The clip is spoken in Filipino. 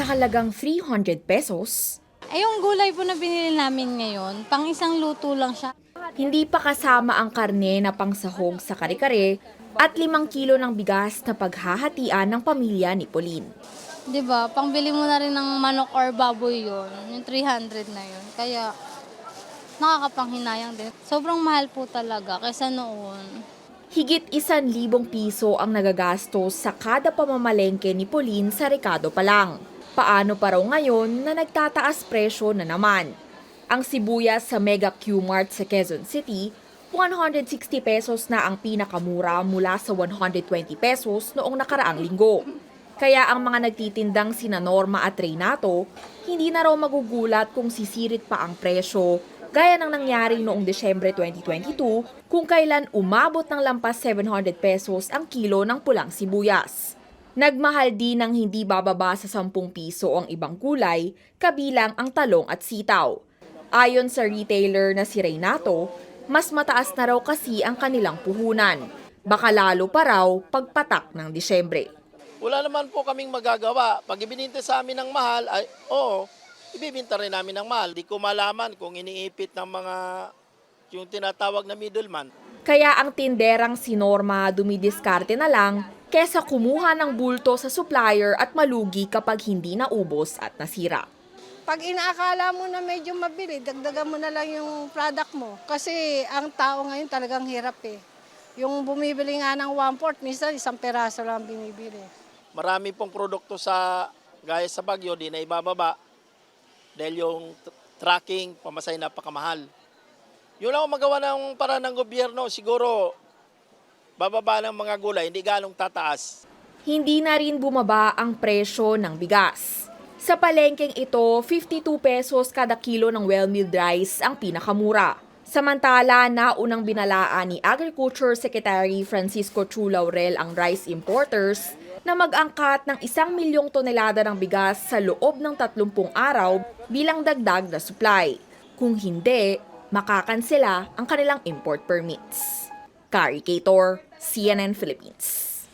sa halagang 300 pesos, Eh, yung gulay po na binili namin ngayon, pang isang luto lang siya. hindi pa kasama ang karne na pangsahog sa kare-kare at limang kilo ng bigas na paghahatian ng pamilya ni Pauline. 'Di ba? Pangbili mo na rin ng manok or baboy yon, yung 300 na yun. Kaya nakakapanghinayang din. Sobrang mahal po talaga kaysa noon. Higit isan libong piso ang nagagastos sa kada pamamalengke ni Pauline sa Ricardo pa lang. Paano pa raw ngayon na nagtataas presyo na naman? Ang sibuyas sa Mega Q-Mart sa Quezon City, 160 pesos na ang pinakamura mula sa 120 pesos noong nakaraang linggo. Kaya ang mga nagtitindang sina Norma at Reynato, hindi na raw magugulat kung sisirit pa ang presyo gaya ng nangyari noong Desyembre 2022 kung kailan umabot ng lampas 700 pesos ang kilo ng pulang sibuyas. Nagmahal din ng hindi bababa sa 10 piso ang ibang gulay, kabilang ang talong at sitaw. Ayon sa retailer na si Reynato, mas mataas na raw kasi ang kanilang puhunan. Baka lalo pa raw pagpatak ng Disyembre. Wala naman po kaming magagawa. Pag ibininta sa amin ng mahal, ay, oo, ibibinta rin namin ng mahal. Di ko malaman kung iniipit ng mga yung tinatawag na middleman. Kaya ang tinderang si Norma dumidiskarte na lang kesa kumuha ng bulto sa supplier at malugi kapag hindi naubos at nasira. Pag inaakala mo na medyo mabili, dagdagan mo na lang yung product mo. Kasi ang tao ngayon talagang hirap eh. Yung bumibili nga ng one-fourth, minsan isang peraso lang binibili. Marami pong produkto sa gaya sa Bagyo, di na ibababa. Dahil yung tr- tracking, pamasay napakamahal. Yun lang ang magawa ng para ng gobyerno. Siguro, bababa ng mga gulay, hindi ganong tataas. Hindi na rin bumaba ang presyo ng bigas. Sa palengkeng ito, 52 pesos kada kilo ng well-milled rice ang pinakamura. Samantala, naunang binalaan ni Agriculture Secretary Francisco Chu Laurel ang rice importers na mag-angkat ng isang milyong tonelada ng bigas sa loob ng 30 araw bilang dagdag na supply. Kung hindi, makakansela ang kanilang import permits. Kari Kator, CNN Philippines.